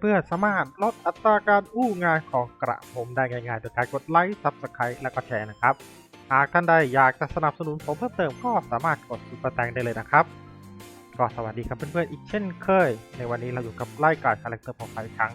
เพื่อนๆ สามารถลดอัตราการอู้งานของกระผมได้ง่ายๆโดยการกดไลค์ซับสไครต์และก็แชร์นะครับ หากท่านใดอยากจะสนับสนุนผมเพิ่มเติมก็สามารถกดซุปเปอร์แตงได้เลยนะครับ ก็สวัสดีครับเพื่อนๆ อีกเช่นเคย ในวันนี้เราอยู่กับรายการคาแรคเตอร์ของไฟครั้ง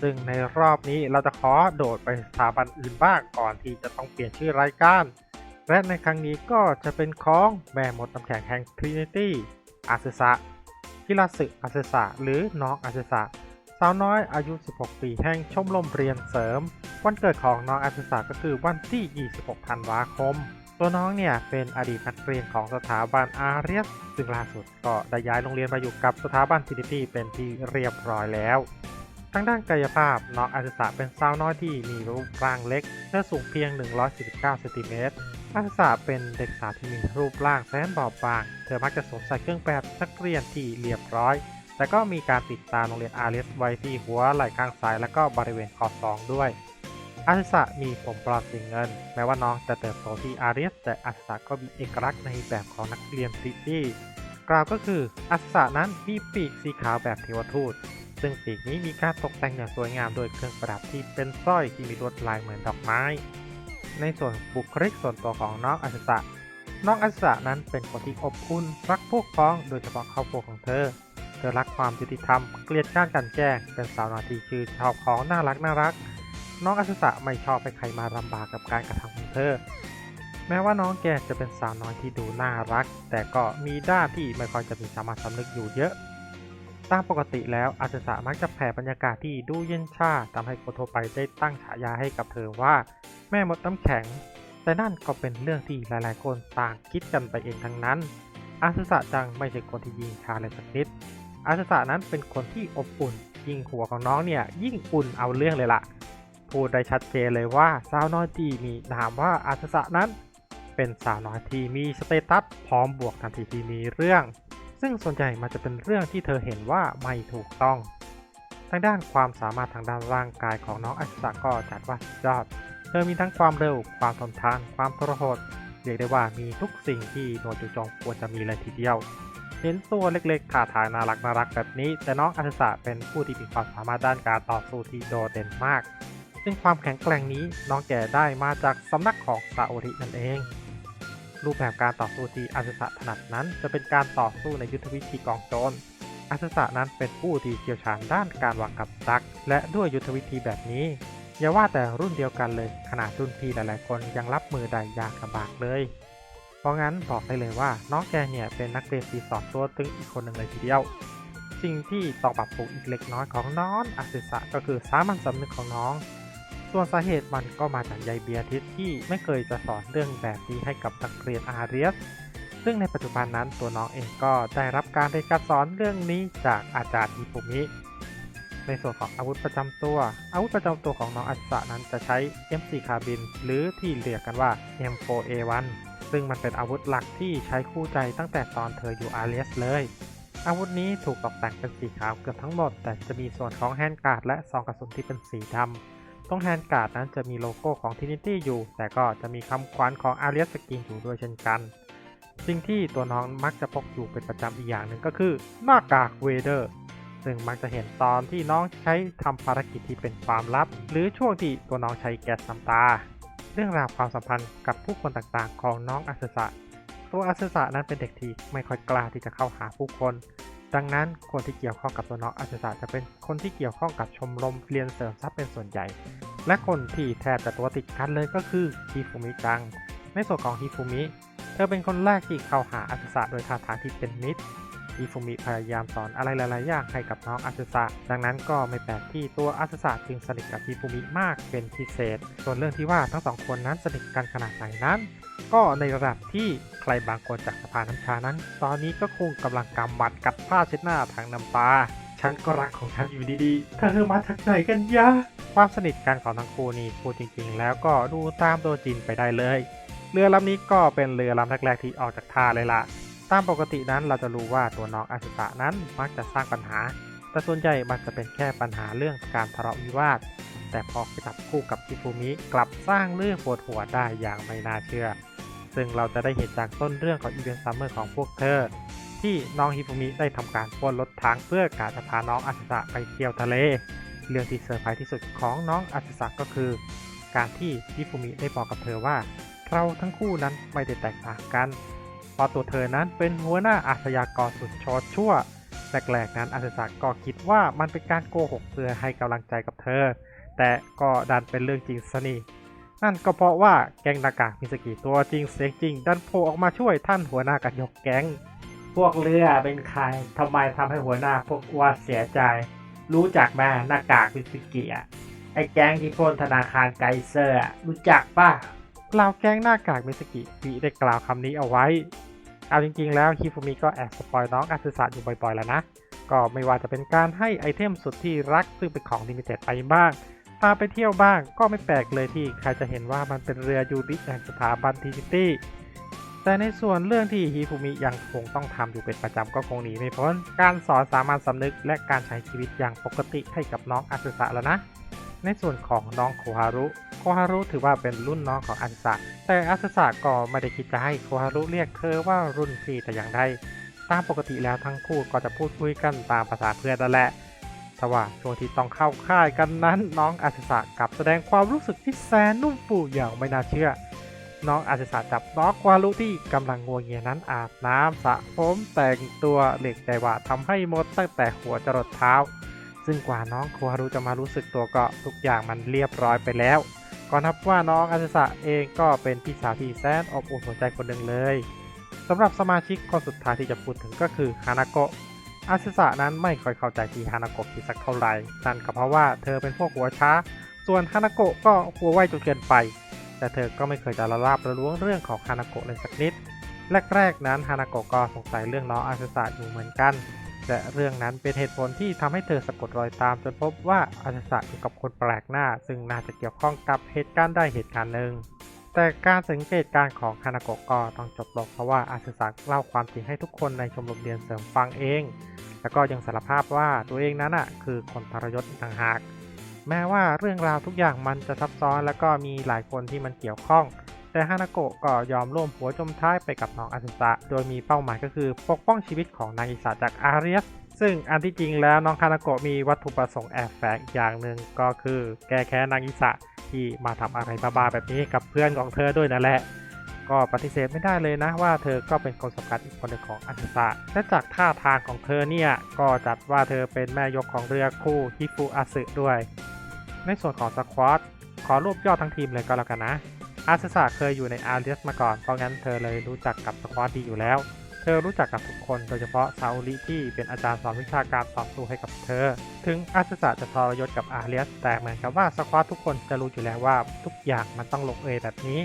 ซึ่งในรอบนี้เราจะขอโดดไปสถาบันอื่นบ้างก่อนที่จะต้องเปลี่ยนชื่อรายการและในครั้งนี้ก็จะเป็นของแม่มดน้ำแข็งแห่ง Trinity อาเซึสะพิราสึอาเซึสะหรือน้องอาเซึสะ สาวน้อยอายุ 16 ปีแห่งชมรมเรียนเสริม วันเกิดของน้องอาซึสะก็คือวันที่ 26 ธันวาคม ตัวน้องเนี่ยเป็นอดีตนักเรียนของสถาบันอารียสซึ่งล่าสุดก็ได้ย้ายโรงเรียนมาอยู่กับสถาบัน Trinity เป็นที่เรียบร้อยแล้วทางด้านกายภาพน้องอาซึสะเป็นสาวน้อยที่มีรูปร่างเล็กและสูงเพียง 149 เซนติเมตรอาซึสะเป็นเด็กสาวที่มีรูปร่างแสนบอบบาง เธอมักจะสวมใส่เครื่องแบบนักเรียนที่เรียบร้อย แต่ก็มีการติดตามโรงเรียนอาเลียสไว้ที่หัวไหล่ข้างซ้ายและก็บริเวณคอศอกด้วยอาซึสะมีผมปลอดสีเงิน แม้ว่าน้องจะเติบโตที่อารียสแต่อาซึสะก็มีเอกลักษณ์ในแบบของนักเรียนซิตี้กล่าวก็คืออาซึสะนั้นมีปีกสีขาวแบบเทวทูต ซึ่งปีกนี้มีการตกแต่งอย่างสวยงามโดยเครื่องประดับที่เป็นสร้อยที่มีลวดลายเหมือนดอกไม้ ในส่วนบุคลิกส่วนตัวของน้องอาซึสะน้องอาซึสะนั้นเป็นคนที่อบอุ่นรักพวกพ้องโดยเฉพาะครอบครัวของเธอ เธอรักความยุติธรรม เกลียดการกันแกล้ง เป็นสาวนาทีชื่อชอบของน่ารักน่ารัก น้องอาซึสะไม่ชอบให้ใครมาลำบากกับการกระทำของเธอ แม้ว่าน้องแกจะเป็นสาวน้อยที่ดูน่ารัก แต่ก็มีด้านที่ไม่ค่อยจะมีสามัญสำนึกอยู่เยอะ ตามปกติแล้วอาซึสะมักจะแผ่บรรยากาศที่ดูเย็นชาทำให้คนทั่วไปได้ตั้งฉายาให้กับเธอว่า แม่มดน้ำแข็ง แต่นั่นก็เป็นเรื่องที่หลายๆ คนต่างคิดกันไปเองทั้งนั้นอาซึสะจังไม่ใช่คนที่ยิงชาเลยสักนิด อาซึสะนั้นเป็นคนที่อบอุ่น ยิ่งหัวของน้องเนี่ยยิ่งอุ่นเอาเรื่องเลยล่ะพูดได้ชัดเจนเลยว่าสาวน้อยที่มีนามว่าอาซึสะนั้น เป็นสาวน้อยที่มีสเตตัสพร้อมบวกทันทีที่มีเรื่อง ซึ่งส่วนใหญ่มันจะเป็นเรื่องที่เธอเห็นว่าไม่ถูกต้อง ทางด้านความสามารถทางด้านร่างกายของน้องอาซึสะก็จัดว่าสุดยอด เธอมีทั้งความเร็ว ความทนทาน ความทรหดเรียกได้ว่ามีทุกสิ่งที่หน่วยจู่โจมควรจะมีเลยทีเดียว เห็นตัวเล็กๆท่าทางน่ารักน่ารักแบบนี้ แต่น้องอาซึสะเป็นผู้ที่มีความสามารถด้านการต่อสู้ที่โดดเด่นมาก ซึ่งความแข็งแกร่งนี้น้องแก่ได้มาจากสำนักของซาโอรินั่นเอง รูปแบบการต่อสู้ที่อาซึสะถนัดนั้น จะเป็นการต่อสู้ในยุทธวิธีกองโจรอาซึสะนั้นเป็นผู้ที่เชี่ยวชาญด้านการวางกับดัก และด้วยยุทธวิธีแบบนี้อย่าว่าแต่รุ่นเดียวกันเลย ขนาดรุ่นพี่หลายๆคนยังรับมือได้ยากลำบากเลย เพราะงั้นบอกได้เลยว่าน้องแกเนี่ยเป็นนักเรียนปีสองตัวตึงอีกคนหนึ่งเลยทีเดียว สิ่งที่ต้องปรับปรุงอีกเล็กน้อยของน้องอาซึสะก็คือสามัญสำนึกของน้อง ส่วนสาเหตุมันก็มาจากยายเบียทิสที่ไม่เคยจะสอนเรื่องแบบนี้ให้กับนักเรียนอาเรียสซึ่งในปัจจุบันนั้นตัวน้องเองก็ได้รับการเรียนการสอนเรื่องนี้จากอาจารย์อิฟุมิ ในส่วนของอาวุธประจำตัว อาวุธประจำตัวของน้องอัศสะนั้นจะใช้ M4 คาบิน หรือที่เรียกกันว่า M4A1 ซึ่งมันเป็นอาวุธหลักที่ใช้คู่ใจตั้งแต่ตอนเธออยู่อาเรียสเลย อาวุธนี้ถูกตกแต่งเป็นสีขาวเกือบทั้งหมด แต่จะมีส่วนของแฮนด์การ์ดและซองกระสุนที่เป็นสีดำตรงแฮนด์การ์ดนั้นจะมีโลโก้ของ Trinity อยู่ แต่ก็จะมีคำขวัญของ a r i a s Skin อยู่ด้วยเช่นกันสิ่งที่ตัวน้องมักจะพกอยู่เป็นประจำอีกอย่างหนึ่งก็คือหน้ากากเวเดอร์ซึ่งมักจะเห็นตอนที่น้องใช้ทำภารกิจที่เป็นความลับ หรือช่วงที่ตัวน้องใช้แก๊สน้ำตา รื่องราวความสัมพันธ์กับผู้คนต่างๆ ของน้องอาซึสะตัวอาซึสะนั้นเป็นเด็กที่ไม่ค่อยกล้าที่จะเข้าหาผู้คน ดังนั้นคนที่เกี่ยวข้องกับตัวน้องอาซึสะจะเป็นคนที่เกี่ยวข้องกับชมรมเรียนเสริมทรัพย์เป็นส่วนใหญ่ และคนที่แทบจะตัวติดกันเลยก็คือฮิฟูมิจัง ในส่วนของฮิฟูมิ เธอเป็นคนแรกที่เข้าหาอาซึสะโดยท่าทางที่เป็นมิตร ฮิฟูมิพยายามสอนอะไรหลาย ๆ อย่างให้กับน้องอาซึสะดังนั้นก็ไม่แปลกที่ตัวอาซึสะจึงสนิทกับฮิฟูมิมากเป็นพิเศษ ส่วนเรื่องที่ว่าทั้งสองคนนั้นสนิทกันขนาดไหนนั้นก็ในระดับที่ใครบางคนจากสภาน้ำชานั้น ตอนนี้ก็คงกำลังกำหมัดกัดผ้าเช็ดหน้าทางน้ำตา ฉันก็รักของฉันอยู่ดีๆ เธอมาจากไหนกันยะ ความสนิทกันของทั้งคู่นี่พูดจริงๆ แล้วก็ดูตามตัวจินไปได้เลย เรือลำนี้ก็เป็นเรือลำแรกๆที่ออกจากท่าเลยล่ะ ตามปกตินั้นเราจะรู้ว่าตัวน้องอาสุตะนั้นมักจะสร้างปัญหา แต่ส่วนใหญ่มันจะเป็นแค่ปัญหาเรื่องการทะเลาะวิวาท แต่พอไปจับคู่กับฮิฟูมิกลับสร้างเรื่องปวดหัวได้อย่างไม่น่าเชื่อ ซึ่งเราจะได้เห็นจากต้นเรื่องของอีเวนต์ซัมเมอร์ของพวกเธอ ที่น้องฮิฟุมิได้ทำการปล้นรถถังเพื่อการจะพาน้องอาซึสะไปเที่ยวทะเล เรื่องที่เซอร์ไพรส์ที่สุดของน้องอาซึสะก็คือ การที่ฮิฟุมิได้บอกกับเธอว่า เราทั้งคู่นั้นไม่ได้แตกต่างกัน เพราตัวเธอนั้นเป็นหัวหน้าอาชญากรสุดชอดชั่วแรกๆนั้นอาซึสะก็คิดว่ามันเป็นการโกหกเพื่อให้กำลังใจกับเธอ แต่ก็ดันเป็นเรื่องจริงซะนี่นั่นก็เพราะว่าแก๊งนากามิสกิตัวจริงเสียงจริง ดันโผล่ออกมาช่วยท่านหัวหน้ากันยกแก๊ง พวกเรือเป็นใครทำไมทำให้หัวหน้าพวกว่าเสียใจ รู้จักแม่หน้ากากมิสกิอะไอ้แก๊งที่ปล้นธนาคารไกเซอร์อะรู้จักป่ะกล่าวแก๊งหน้ากากมิสกิปีได้กล่าวคำนี้เอาไว้ เอาจริงๆ แล้วฮิฟุมิก็แอบสปอยน้องอาซึสะอยู่บ่อยๆ แล้วนะ ก็ไม่ว่าจะเป็นการให้ไอเทมสุดที่รักซึ่งเป็นของลิมิเต็ดไปบ้าง พาไปเที่ยวบ้างก็ไม่แปลกเลยที่ใครจะเห็นว่ามันเป็นเรือยูริแห่งสถาบันทีนิตี้แต่ในส่วนเรื่องที่ฮิฟุมิยังคงต้องทำอยู่เป็นประจำก็คงหนีไม่พ้น การสอนสามัญสำนึกและการใช้ชีวิตอย่างปกติให้กับน้องอาซึสะแล้วนะ ในส่วนของน้องโคฮารุ ฮารุถือว่าเป็นรุ่นน้องของอาซึสะแต่อาซึสะก็ไม่ได้คิดจะให้โคฮารุเรียกเธอว่ารุ่นพี่แต่อย่างใดตามปกติแล้วทั้งคู่ก็จะพูดคุยกันตามภาษาเพื่อนนั่นแหละแต่ว่าช่วงที่ต้องเข้าค่ายกันนั้น น้องอาซึสะกลับแสดงความรู้สึกที่แสนนุ่มฟูอย่างไม่น่าเชื่อ น้องอาซึสะจับน้องควารุที่กำลังงัวเงียนั้นอาบน้ำสระผมแต่งตัวเหล็กแต่ว่าทำให้หมดตั้งแต่หัวจรดเท้า ซึ่งกว่าน้องควารุจะมารู้สึกตัวก็ทุกอย่างมันเรียบร้อยไปแล้ว ก็นับว่าน้องอาซึสะเองก็เป็นพี่สาวที่แสนอบอุ่นหัวใจคนหนึ่งเลยสำหรับสมาชิกคนสุดท้ายที่จะพูดถึงก็คือฮานาโกะอาซึสะนั้นไม่ค่อยเข้าใจที่ฮานาโกะคิดสักเท่าไหร่นั่นก็เพราะว่าเธอเป็นพวกหัวช้า ส่วนฮานาโกะก็หัวไวจนเกินไป แต่เธอก็ไม่เคยจะละลาบระล้วงเรื่องของฮานาโกะเลยสักนิด แรกๆนั้นฮานาโกะก็สงสัยเรื่องน้องอาซึสะอยู่เหมือนกัน และเรื่องนั้นเป็นเหตุผลที่ทำให้เธอสะกดรอยตามจนพบว่าอาซึสะอยู่กับคนแปลกหน้า ซึ่งน่าจะเกี่ยวข้องกับเหตุการณ์ได้เหตุการณ์หนึ่ง แต่การสังเกตการณ์ของฮานาโกะก็ต้องจบลงเพราะว่าอาซึสะเล่าความจริงให้ทุกคนในชมรมเรียนเสริมฟังเอง แล้วก็ยังสารภาพว่าตัวเองนั้นอะคือคนทรยศต่างหาก แม้ว่าเรื่องราวทุกอย่างมันจะซับซ้อน แล้วก็มีหลายคนที่มันเกี่ยวข้อง แต่ฮานาโกะก็ยอมร่วมหัวจมท้ายไปกับน้องอาซึสะโดยมีเป้าหมายก็คือปกป้องชีวิตของนางอิสาจากอาเรียสซึ่งอันที่จริงแล้วน้องฮานาโกะมีวัตถุประสงค์แอบแฝงอีกอย่างหนึ่งก็คือแก้แค้นนางอิสะที่มาทำอะไรบ้าๆแบบนี้กับเพื่อนของเธอด้วยนั่นแหละ ก็ปฏิเสธไม่ได้เลยนะว่าเธอก็เป็นคนสำคัญอีกคนหนึ่งของอาซึสะและจากท่าทางของเธอเนี่ยก็จัดว่าเธอเป็นแม่ยกของเรือคู่ฮิฟุอาสึด้วย ในส่วนของสควอตขอรวบยอดทั้งทีมเลยก็แล้วกันนะ อาซึสะเคยอยู่ในอาร์เรียสมาก่อน เพราะงั้นเธอเลยรู้จักกับสควอตดีอยู่แล้ว เธอรู้จักกับทุกคนโดยเฉพาะซาอุริที่เป็นอาจารย์สอนวิชาการต่อสู้ให้กับเธอ ถึงอาซึสะจะทรยศกับอาร์เรียส แต่เหมือนกับว่าสควอตทุกคนจะรู้อยู่แล้วว่าทุกอย่างมันต้องลงเอยแบบนี้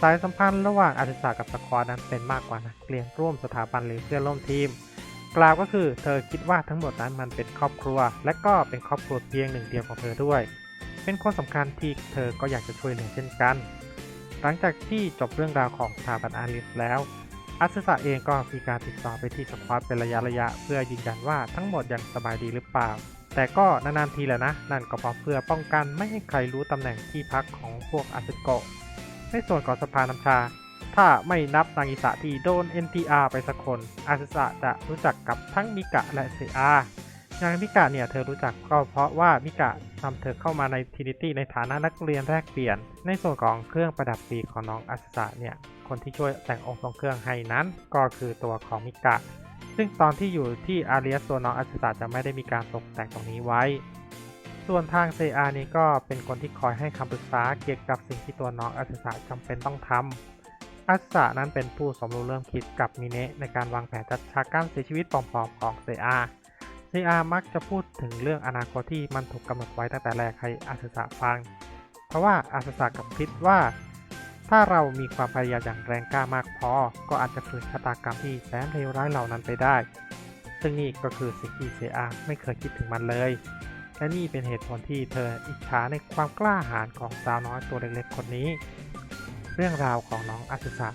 สายสัมพันธ์ระหว่างอาซึสะกับสควอตนั้นเป็นมากกว่านักเรียนร่วมสถาบันหรือเพื่อนร่วมทีมกล่าวก็คือเธอคิดว่าทั้งหมดนั้นมันเป็นครอบครัว และก็เป็นครอบครัวเพียงหนึ่งเดียวของเธอด้วย เป็นคนสำคัญที่เธอก็อยากจะช่วยเหลือเช่นกัน หลังจากที่จบเรื่องราวของสถาบันอาริสแล้วอาซึสะเองก็มีการติดต่อไปที่สควอตเป็นระยะระยะ เพื่อยืนยันว่าทั้งหมดยังสบายดีหรือเปล่า แต่ก็นานๆทีแหละนะ นั่นก็เพราะเพื่อป้องกันไม่ให้ใครรู้ตำแหน่งที่พักของพวกอาซึโกะในส่วนของสภาน้ำชา ถ้าไม่นับนางอิสะที่โดน NTR ไปสักคนอาซึสะจะรู้จักกับทั้งมิกะและเซอา อย่างมิกะเนี่ยเธอรู้จักก็เพราะว่ามิกะนำเธอเข้ามาในทินิตี้ในฐานะนักเรียนแรกเปลี่ยน ในส่วนของเครื่องประดับปีของน้องอาซึสะเนี่ยคนที่ช่วยแต่งองค์ทรงเครื่องให้นั้น ก็คือตัวของมิกะ ซึ่งตอนที่อยู่ที่อาเรียสตัวน้องอาซึสะจะไม่ได้มีการตกแต่งตรงนี้ไว้ ส่วนทางเซอานี้ก็เป็นคนที่คอยให้คำปรึกษาเกี่ยวกับสิ่งที่ตัวน้องอาซึสะจำเป็นต้องทำอาสะนั้นเป็นผู้สมรู้เริ่มคิดกับมิเนะในการวางแผนจัดฉากการเสียชีวิตปลอมๆของเซอา เซอามักจะพูดถึงเรื่องอนาคตที่มันถูกกำหนดไว้ตั้งแต่แรกให้อาสสะฟัง เพราะว่าอาสสะกับคิดว่า ถ้าเรามีความพยายามอย่างแรงกล้ามากพอ ก็อาจจะฝืนชะตากรรมที่แสนเลวร้ายเหล่านั้นไปได้ ซึ่งนี่ก็คือสิ่งที่เซอาไม่เคยคิดถึงมันเลย และนี่เป็นเหตุผลที่เธออิจฉาในความกล้าหาญของสาวน้อยตัวเล็กๆคนนี้ เรื่องราวของน้องอาซึสะ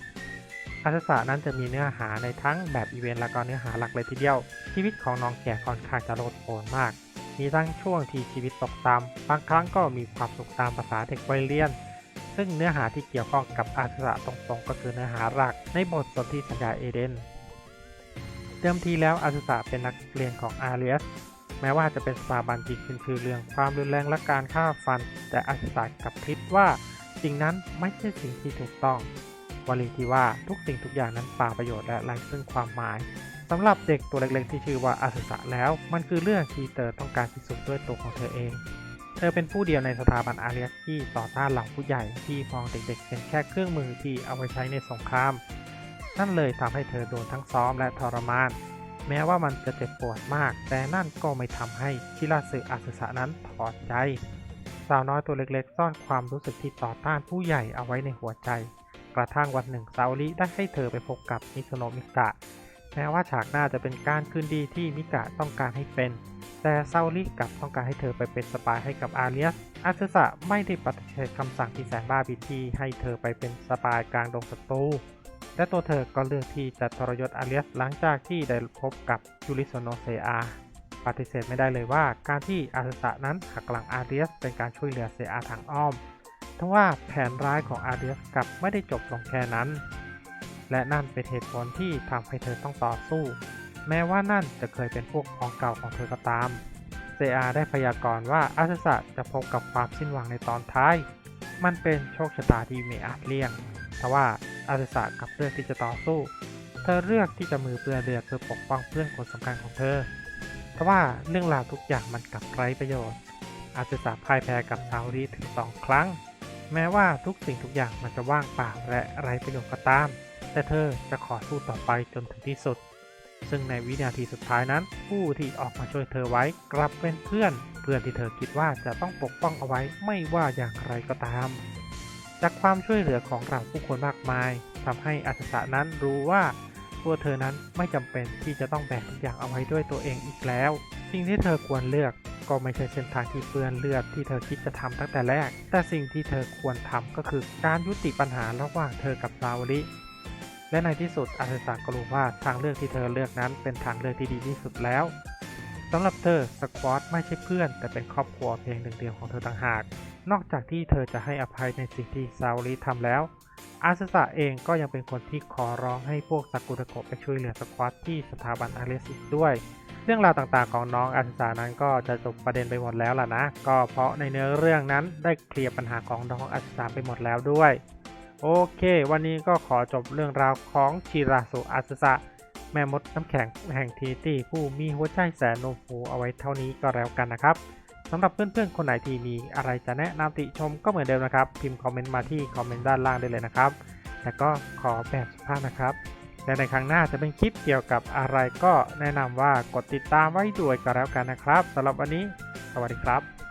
อาซึสะนั้นจะมีเนื้อหาในทั้งแบบอีเวนต์และก็เนื้อหาหลักเลยทีเดียว ชีวิตของน้องแก่ค่อนข้างจะโลดโผนมาก มีทั้งช่วงที่ชีวิตตกต่ำบางครั้งก็มีความสุขตามภาษาเด็กวัยเรียน ซึ่งเนื้อหาที่เกี่ยวข้องกับอาสะตรงๆ ก็คือเนื้อหาหลัก ในบทสนธิสัญญาเอเดนเดิมทีแล้วอาสะเป็นนักเรียนของอาเรียสแม้ว่าจะเป็นสถาบันที่ขึ้นชื่อเรื่องความรุนแรงและการฆ่าฟัน แต่อาสะกลับคิดว่าสิ่งนั้นไม่ใช่สิ่งที่ถูกต้อง วลีที่ว่าทุกสิ่งทุกอย่างนั้นป่าประโยชน์และไร้ซึ่งความหมายสำหรับเด็กตัวเล็กๆที่ชื่อว่าอาซุสะแล้ว มันคือเรื่องที่เธอต้องการพิสูจน์ด้วยตัวของเธอเอง เธอเป็นผู้เดียวในสถาบันอาเรียสที่ต่อต้านเหล่าผู้ใหญ่ที่มองเด็กๆเป็นแค่เครื่องมือที่เอาไว้ใช้ในสงคราม นั่นเลยทำให้เธอโดนทั้งซ้อมและทรมาน แม้ว่ามันจะเจ็บปวดมาก แต่นั่นก็ไม่ทำให้ชิราสึอาสึสะนั้นถอดใจ สาวน้อยตัวเล็กๆ ซ่อนความรู้สึกที่ต่อต้านผู้ใหญ่เอาไว้ในหัวใจ กระทั่งวันหนึ่งซาโอริได้ให้เธอไปพบกับมิโซโนมิกะ แม้ว่าฉากหน้าจะเป็นการคืนดีที่มิกะต้องการให้เป็น แต่ซาโอริกลับต้องการให้เธอไปเป็นสปายให้กับอาเรียส อาซึสะไม่ได้ปฏิเสธคำสั่งที่แสนบ้าบิที่ให้เธอไปเป็นสปายกลางดงศัตรู และตัวเธอก็เลือกที่จะทรยศอาเรียสหลังจากที่ได้พบกับยูริโซโนเซอาปฏิเสธไม่ได้เลยว่าการที่อาซึสะนั้นหักหลังอาเรียสเป็นการช่วยเหลือเซอาทางอ้อม ทว่าแผนร้ายของอาเรียสกลับไม่ได้จบลงแค่นั้น และนั่นเป็นเหตุผลที่ทำให้เธอต้องต่อสู้ แม้ว่านั่นจะเคยเป็นพวกพ้องเก่าของเธอก็ตาม เซอาได้พยากรณ์ว่าอาซสะจะพบกับความสิ้นหวังในตอนท้าย มันเป็นโชคชะตาที่ไม่อาจเลี่ยงทว่าอาซสะกลับเลือกที่จะต่อสู้ เธอเลือกที่จะมือเปื้อนเลือดเพื่อปกป้องเพื่อนคนสำคัญของเธอทว่าเรื่องราวทุกอย่างมันกลับไร้ประโยชน์อาซสะพ่ายแพ้กับซาโอริถึงสองครั้ง แม้ว่าทุกสิ่งทุกอย่างมันจะว่างเปล่าและไร้ประโยชน์ก็ตาม แต่เธอจะขอสู้ต่อไปจนถึงที่สุด ซึ่งในวินาทีสุดท้ายนั้น ผู้ที่ออกมาช่วยเธอไว้กลับเป็นเพื่อน เพื่อนที่เธอคิดว่าจะต้องปกป้องเอาไว้ไม่ว่าอย่างไรก็ตาม จากความช่วยเหลือของเราผู้คนมากมายทำให้อาสสะนั้นรู้ว่าตัวเธอนั้นไม่จำเป็นที่จะต้องแบกทุกอย่างเอาไว้ด้วยตัวเองอีกแล้ว สิ่งที่เธอควรเลือก ก็ไม่ใช่เส้นทางที่เปื้อนเลือดที่เธอคิดจะทำตั้งแต่แรก แต่สิ่งที่เธอควรทำก็คือการยุติปัญหาระหว่างเธอกับซาวริ และในที่สุดอาเซสะก็รู้ว่าทางเลือกที่เธอเลือกนั้นเป็นทางเลือกที่ดีที่สุดแล้วสำหรับเธอสควอตไม่ใช่เพื่อน แต่เป็นครอบครัวเพียงหนึ่งเดียวของเธอต่างหาก นอกจากที่เธอจะให้อภัยในสิ่งที่ซาวริทำแล้วอาเซสะเองก็ยังเป็นคนที่ขอร้องให้พวกซากุระโกะไปช่วยเหลือสควอตที่สถาบันอาเลสอีกด้วย เรื่องราวต่างๆของน้องอาเซสะนั้นก็จะจบประเด็นไปหมดแล้วล่ะนะ ก็เพราะในเนื้อเรื่องนั้นได้เคลียร์ปัญหาของน้องอาเซสะไปหมดแล้วด้วย โอเค วันนี้ก็ขอจบเรื่องราวของชิราสุอาซึสะแม่มดน้ำแข็งแห่งทีตี้ผู้มีหัวใจแสนโนฟูเอาไว้เท่านี้ก็แล้วกันนะครับสำหรับเพื่อนๆ คนไหนที่มีอะไรจะแนะนำติชมก็เหมือนเดิมนะครับ พิมพ์คอมเมนต์มาที่คอมเมนต์ด้านล่างได้เลยนะครับแล้วก็ขอแบบสุภาพนะครับ และในครั้งหน้าจะเป็นคลิปเกี่ยวกับอะไรก็แนะนำว่ากดติดตามไว้ด้วยก็แล้วกันนะครับสำหรับวันนี้ สวัสดีครับ